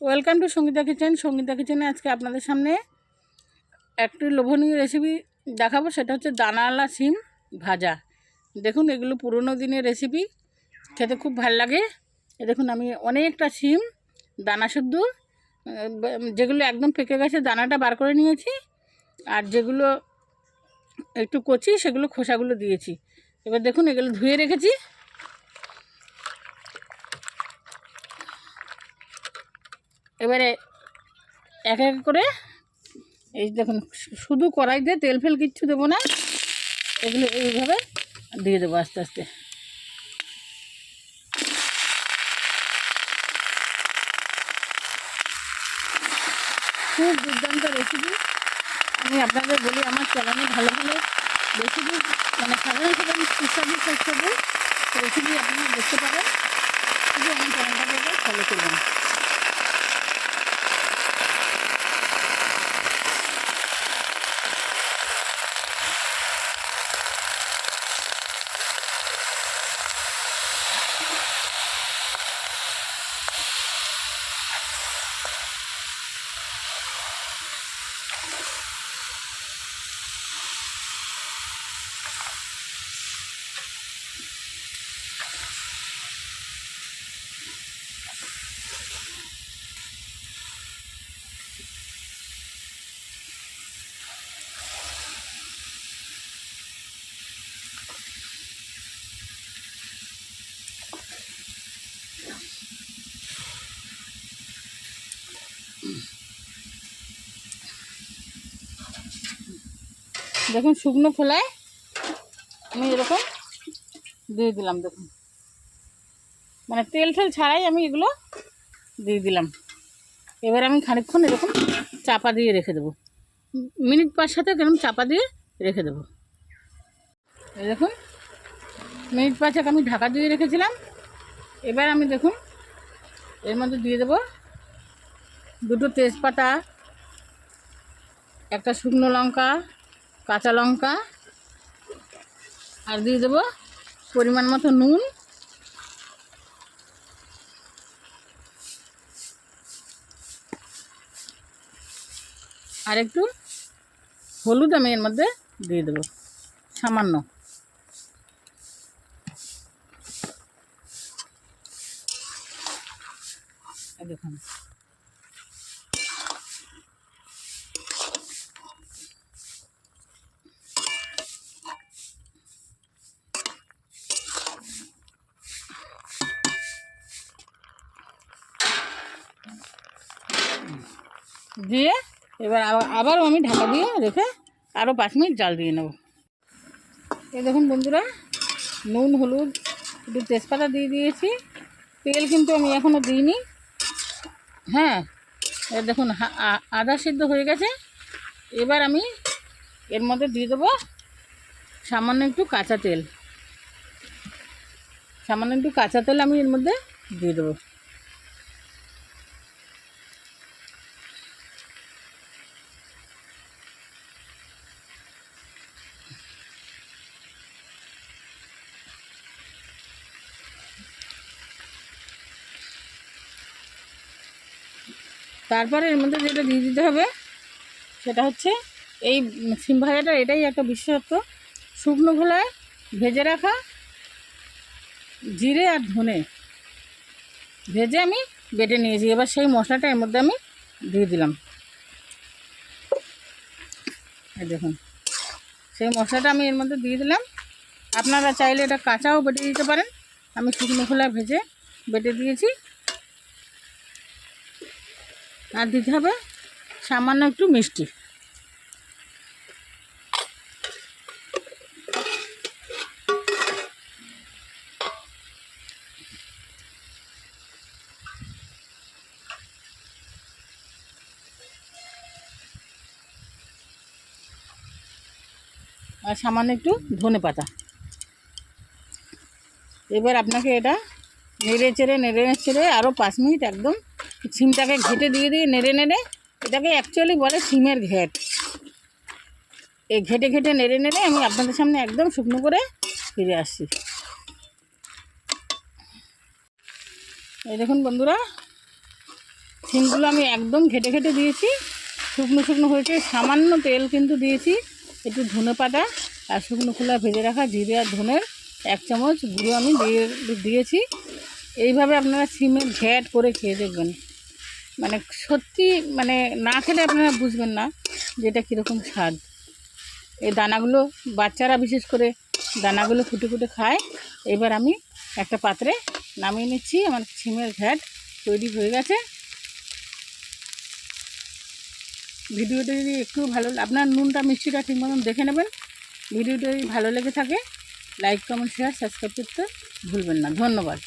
Welcome to Sangeeta kitchen. Sangeeta কিচেনে আজকে আপনাদের সামনে একটি লোভনীয় রেসিপি দেখাবো, সেটা হচ্ছে দানাওয়ালা সিম ভাজা। দেখুন, এগুলো পুরনো দিনের রেসিপি খেতে খুব ভালো লাগে। দেখুন, আমি অনেকটা সিম দানা শুদ্ধ যেগুলো একদম পেকে গেছে, দানাটা বার করে নিয়েছি। আর যেগুলো একটু কচি, সেগুলো খোসাগুলো দিয়েছি। এবার দেখুন, এগুলো ধুয়ে রেখেছি। এবারে এক এক করে এই দেখুন শুধু কড়াইতে তেল ফেল কিচ্ছু দেবো না। এগুলো এইভাবে দিয়ে দেবো আস্তে আস্তে। খুব দুর্দান্ত রেসিপি আমি আপনাদের বলি, আমার চ্যানেলে ভালো ভালো রেসিপি মানে সাধারণ সাধারণ সুস্বাদু সুস্বাদু রেসিপি আপনারা দেখতে পারেন শুধু আমার চ্যানেলটাকে ফলো করবেন। দেখুন শুকনো খোলায় আমি এরকম দিয়ে দিলাম, দেখুন। মানে তেল টেল ছাড়াই আমি এগুলো দিয়ে দিলাম। এবার আমি খানিকক্ষণ এরকম চাপা দিয়ে রেখে দেবো। মিনিট পাঁচ সাথে এরকম চাপা দিয়ে রেখে দেবো। দেখুন, মিনিট পাঁচেক আমি ঢাকা দিয়ে রেখেছিলাম। এবার আমি দেখুন, এর মধ্যে দিয়ে দেবো দুটো তেজপাতা, একটা শুকনো লঙ্কা কাঁচা লঙ্কা, আর দিয়ে দেবো পরিমাণ মতো নুন। আর একটু হলুদ আমি এর মধ্যে দিয়ে দেবো, সামান্য। দেখুন। দিয়ে এবার আবার, আবারও আমি ঢাকা দিয়ে রেখে আরও পাঁচ মিনিট জাল দিয়ে নেব। এই দেখুন বন্ধুরা, নুন, হলুদ, একটু তেজপাতা দিয়ে দিয়েছি। তেল কিন্তু আমি এখনও দিইনি। হ্যাঁ এর দেখুন আদা সিদ্ধ হয়ে গেছে। এবার আমি এর মধ্যে দিয়ে দেবো সামান্য একটু কাঁচা তেল। সামান্য একটু কাঁচা তেল আমি এর মধ্যে দিয়ে দেবো। তারপরে এর মধ্যে যেটা দিয়ে দিতে হবে, সেটা হচ্ছে এই সিম ভাজাটা, এটাই একটা বিশেষত্ব। শুকনো খোলায় ভেজে রাখা জিরে আর ধনে ভেজে আমি বেটে নিয়েছি। এবার সেই মশলাটা এর মধ্যে আমি দিয়ে দিলাম। দেখুন, সেই মশলাটা আমি এর মধ্যে দিয়ে দিলাম। আপনারা চাইলে এটা কাঁচাও বেটে দিতে পারেন। আমি শুকনো খোলা ভেজে বেটে দিয়েছি। আর দিতে হবে সামান্য একটু মিষ্টি। আর সামান্য একটু ধনে পাতা। এবার আপনাকে এটা নেড়ে চেড়ে নেড়ে চেড়ে আরও পাঁচ মিনিট একদম সিমটাকে ঘেটে দিয়ে দিয়ে নেড়ে নেড়ে এটাকে অ্যাকচুয়ালি বলে সিমের ঘেট। এই ঘেটে ঘেটে নেড়ে নেড়ে আমি আপনাদের সামনে একদম শুকনো করে ফিরে আসছি। এই দেখুন বন্ধুরা, সিমগুলো আমি একদম ঘেটে ঘেটে দিয়েছি। শুকনো শুকনো হয়েছে, সামান্য তেল কিন্তু দিয়েছি, একটু ধনে পাতা আর শুকনো খোলা ভেজে রাখা জিরে আর ধনের এক চামচ গুঁড়ো আমি দিয়ে দিয়েছি। এইভাবে আপনারা সিমের ঘ্যাট করে খেয়ে দেখবেন। মানে সত্যি মানে না খেলে আপনারা বুঝবেন না যে এটা কীরকম স্বাদ। এই দানাগুলো, বাচ্চারা বিশেষ করে দানাগুলো ফুটে ফুটে খায়। এবার আমি একটা পাত্রে নামিয়ে নিচ্ছি, আমার ছিমের ঘ্যাট তৈরি হয়ে গেছে। ভিডিওটা যদি একটু ভালো, আপনার নুনটা, মিষ্টিটা ঠিক মতন দেখে নেবেন। ভিডিওটা যদি ভালো লেগে থাকে লাইক কমেন্ট শেয়ার সাবস্ক্রাইব করতে ভুলবেন না। ধন্যবাদ।